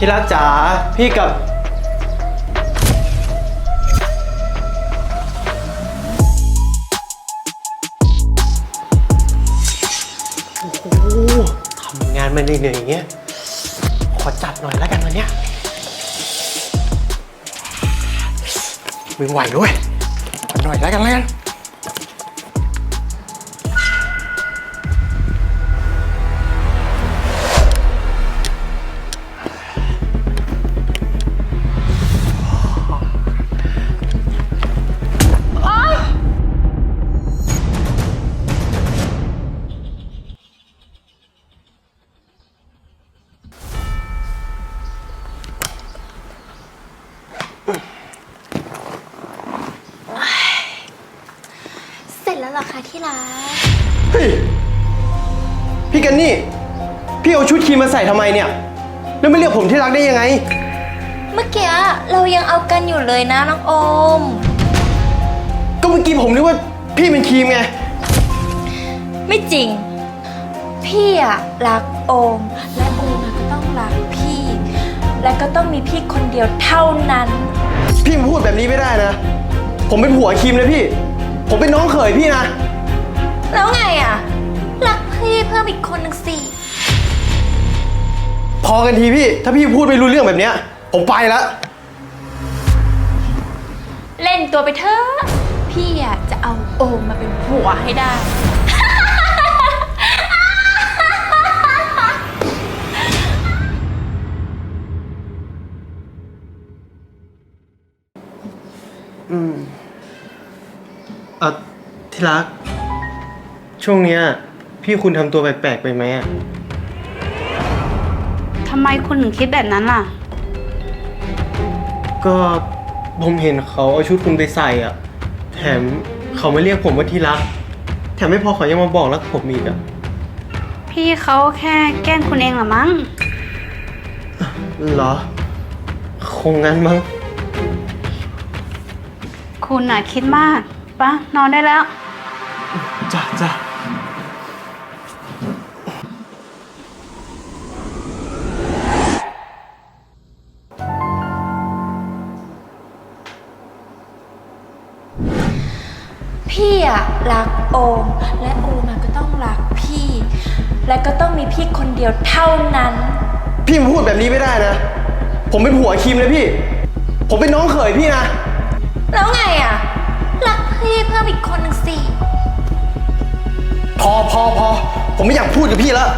ที่รักจ๋าพี่กับ โอ้โหทำงานมาเหนื่อยๆอย่างเงี้ย ขอจัดหน่อยแล้วกันวันเนี้ยไม่ไหวด้วยขอหน่อยแล้วกันแล้วกัน แล้วเหรอคะที่รัก เฮ้ย พี่กันนี่ พี่เอาชุดครีมมาใส่ทำไมเนี่ย แล้วไม่เรียกผมที่รักได้ยังไง เมื่อกี้เรายังเอากันอยู่เลยนะน้องโอม ก็เมื่อกี้ผมนึกว่าพี่เป็นครีมไง ไม่จริง พี่อะรักโอม และโอมอะก็ต้องรักพี่ และก็ต้องมีพี่คนเดียวเท่านั้น พี่มาพูดแบบนี้ไม่ได้นะ ผมเป็นผัวครีมนะพี่ ผมเป็นน้องเขยพี่นะ แล้วไงอะรักพี่เพิ่มอีกคนหนึ่งสิ พอกันทีพี่ ถ้าพี่พูดไม่รู้เรื่องแบบเนี้ย ผมไปแล้วเล่นตัวไปเถอะ พี่อะจะเอาโอมมาเป็นผัวให้ได้ เออที่รัก ช่วงเนี้ย พี่คุณทำตัวแปลกๆไปไหมอะทำไมคุณถึงคิดแบบนั้นล่ะ ก็ผมเห็นเขาเอาชุดคุณไปใส่อะ แถมเขามาเรียกผมว่าที่รัก แถมไม่พอเขายังมาบอกรักผมอีกอะ พี่เขาแค่แกล้งคุณเองเหรอมั้ง เหรอ คงงั้นมั้ง คุณน่ะคิดมาก ปะนอนได้แล้ว จ้ะจ้ะพี่อะรักโอม และโอมอะก็ต้องรักพี่ และก็ต้องมีพี่คนเดียวเท่านั้น พี่มาพูดแบบนี้ไม่ได้นะ ผมเป็นผัวครีมเลยพี่ ผมเป็นน้องเขยพี่นะ แล้วไงอะรัก พี่เพิ่มอีกคนหนึ่งสิ พอพอพอผมไม่อยากพูดกับพี่แล้ว